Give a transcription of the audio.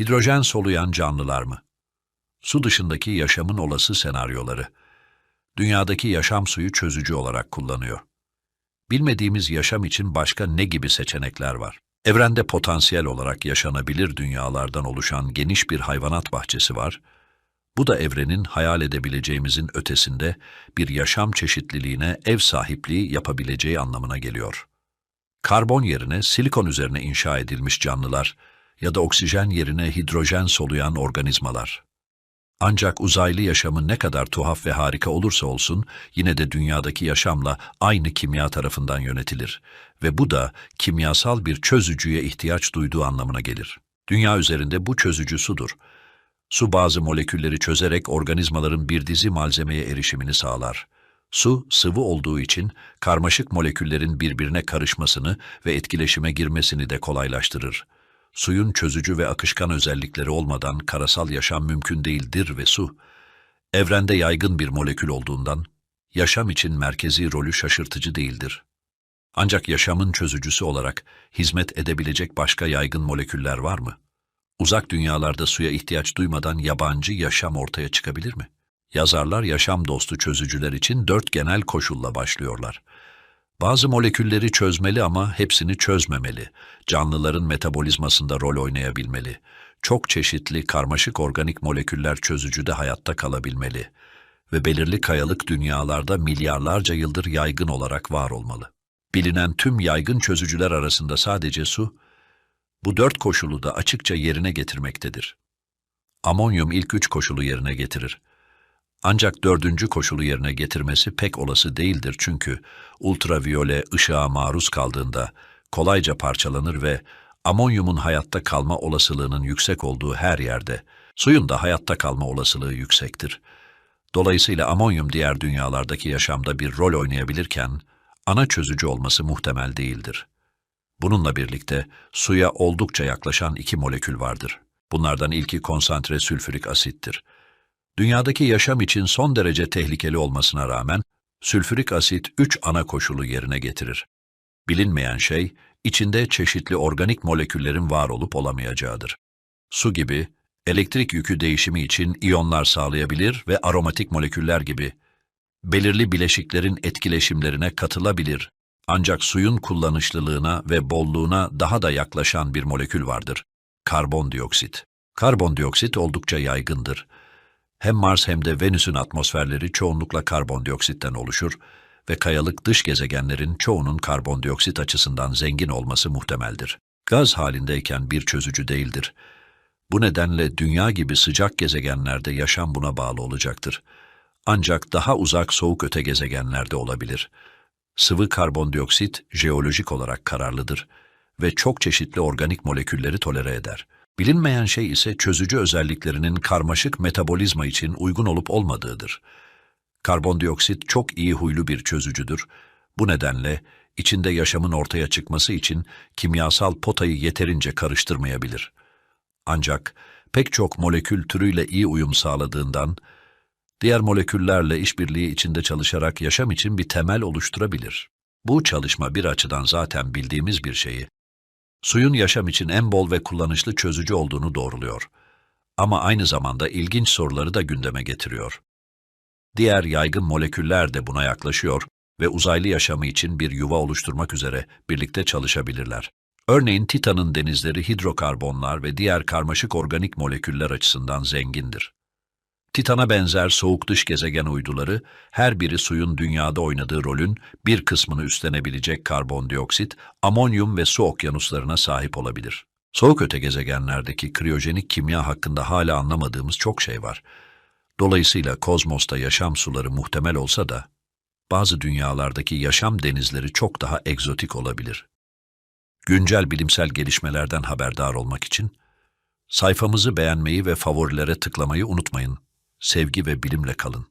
Hidrojen soluyan canlılar mı? Su dışındaki yaşamın olası senaryoları. Dünyadaki yaşam suyu çözücü olarak kullanıyor. Bilmediğimiz yaşam için başka ne gibi seçenekler var? Evrende potansiyel olarak yaşanabilir dünyalardan oluşan geniş bir hayvanat bahçesi var. Bu da evrenin hayal edebileceğimizin ötesinde bir yaşam çeşitliliğine ev sahipliği yapabileceği anlamına geliyor. Karbon yerine silikon üzerine inşa edilmiş canlılar ya da oksijen yerine hidrojen soluyan organizmalar. Ancak uzaylı yaşamı ne kadar tuhaf ve harika olursa olsun yine de dünyadaki yaşamla aynı kimya tarafından yönetilir ve bu da kimyasal bir çözücüye ihtiyaç duyduğu anlamına gelir. Dünya üzerinde bu çözücü sudur. Su bazı molekülleri çözerek organizmaların bir dizi malzemeye erişimini sağlar. Su, sıvı olduğu için karmaşık moleküllerin birbirine karışmasını ve etkileşime girmesini de kolaylaştırır. Suyun çözücü ve akışkan özellikleri olmadan karasal yaşam mümkün değildir ve su, evrende yaygın bir molekül olduğundan, yaşam için merkezi rolü şaşırtıcı değildir. Ancak yaşamın çözücüsü olarak hizmet edebilecek başka yaygın moleküller var mı? Uzak dünyalarda suya ihtiyaç duymadan yabancı yaşam ortaya çıkabilir mi? Yazarlar yaşam dostu çözücüler için dört genel koşulla başlıyorlar. Bazı molekülleri çözmeli ama hepsini çözmemeli. Canlıların metabolizmasında rol oynayabilmeli. Çok çeşitli karmaşık organik moleküller çözücüde hayatta kalabilmeli. Ve belirli kayalık dünyalarda milyarlarca yıldır yaygın olarak var olmalı. Bilinen tüm yaygın çözücüler arasında sadece su, bu dört koşulu da açıkça yerine getirmektedir. Amonyum ilk üç koşulu yerine getirir. Ancak dördüncü koşulu yerine getirmesi pek olası değildir çünkü ultraviyole ışığa maruz kaldığında kolayca parçalanır ve amonyumun hayatta kalma olasılığının yüksek olduğu her yerde suyun da hayatta kalma olasılığı yüksektir. Dolayısıyla amonyum diğer dünyalardaki yaşamda bir rol oynayabilirken ana çözücü olması muhtemel değildir. Bununla birlikte suya oldukça yaklaşan iki molekül vardır. Bunlardan ilki konsantre sülfürik asittir. Dünyadaki yaşam için son derece tehlikeli olmasına rağmen sülfürik asit üç ana koşulu yerine getirir. Bilinmeyen şey, içinde çeşitli organik moleküllerin var olup olamayacağıdır. Su gibi, elektrik yükü değişimi için iyonlar sağlayabilir ve aromatik moleküller gibi belirli bileşiklerin etkileşimlerine katılabilir. Ancak suyun kullanışlılığına ve bolluğuna daha da yaklaşan bir molekül vardır. Karbondioksit. Karbondioksit oldukça yaygındır. Hem Mars hem de Venüs'ün atmosferleri çoğunlukla karbondioksitten oluşur ve kayalık dış gezegenlerin çoğunun karbondioksit açısından zengin olması muhtemeldir. Gaz halindeyken bir çözücü değildir. Bu nedenle dünya gibi sıcak gezegenlerde yaşam buna bağlı olacaktır. Ancak daha uzak soğuk öte gezegenlerde olabilir. Sıvı karbondioksit jeolojik olarak kararlıdır ve çok çeşitli organik molekülleri tolere eder. Bilinmeyen şey ise çözücü özelliklerinin karmaşık metabolizma için uygun olup olmadığıdır. Karbondioksit çok iyi huylu bir çözücüdür. Bu nedenle içinde yaşamın ortaya çıkması için kimyasal potayı yeterince karıştırmayabilir. Ancak pek çok molekül türüyle iyi uyum sağladığından, diğer moleküllerle işbirliği içinde çalışarak yaşam için bir temel oluşturabilir. Bu çalışma bir açıdan zaten bildiğimiz bir şeyi, suyun yaşam için en bol ve kullanışlı çözücü olduğunu doğruluyor. Ama aynı zamanda ilginç soruları da gündeme getiriyor. Diğer yaygın moleküller de buna yaklaşıyor ve uzaylı yaşamı için bir yuva oluşturmak üzere birlikte çalışabilirler. Örneğin Titan'ın denizleri hidrokarbonlar ve diğer karmaşık organik moleküller açısından zengindir. Titan'a benzer soğuk dış gezegen uyduları, her biri suyun dünyada oynadığı rolün bir kısmını üstlenebilecek karbondioksit, amonyum ve su okyanuslarına sahip olabilir. Soğuk öte gezegenlerdeki kriyojenik kimya hakkında hala anlamadığımız çok şey var. Dolayısıyla kozmosta yaşam suları muhtemel olsa da, bazı dünyalardaki yaşam denizleri çok daha egzotik olabilir. Güncel bilimsel gelişmelerden haberdar olmak için, sayfamızı beğenmeyi ve favorilere tıklamayı unutmayın sevgi ve bilimle kalın.